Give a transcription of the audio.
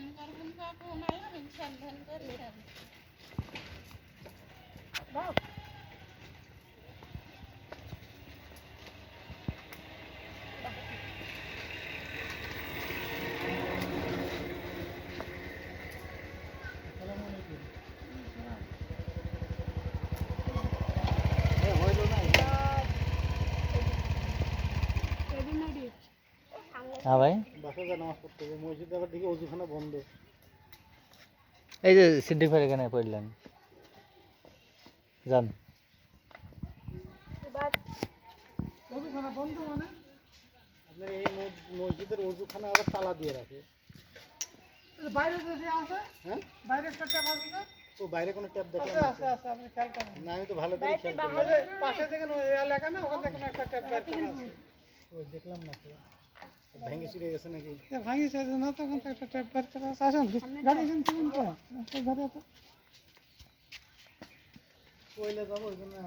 धन कर उनका फोन आया विंसन धन कर হ্যাঁ ভাই। বাসা যা নামাজ পড়তে হবে মসজিদে আবার দেখি অজুখানা বন্ধ। এই যে সিদ্দিক ভাই এখানে পড়লেন। যান। অজুখানা বন্ধ মানে? আপনার এই মসজিদের অজুখানা আবার তালা দিয়ে রাখে। বাইরে যদি আছে হ্যাঁ? বাইরে একটা ট্যাপ আছে না? ও বাইরে কোনো ট্যাপ দেখলাম আছে না। আছে আছে আপনি খেয়াল করেন। না আমি তো ভালো করে খেয়াল করলাম পাশে দেখেন ওই এলাকা না ওখানে দেখেন একটা ট্যাপ বের করা আছে। ওই দেখলাম না তো। ভেঙে চিড়ে গেছে নাকি? এ ভাঙিছে না তখন তো একটা ট্যাপ বের করা আসেন গাড়ি এখান থেকে তো। গাড়ি কইলে যাব ওই জন্য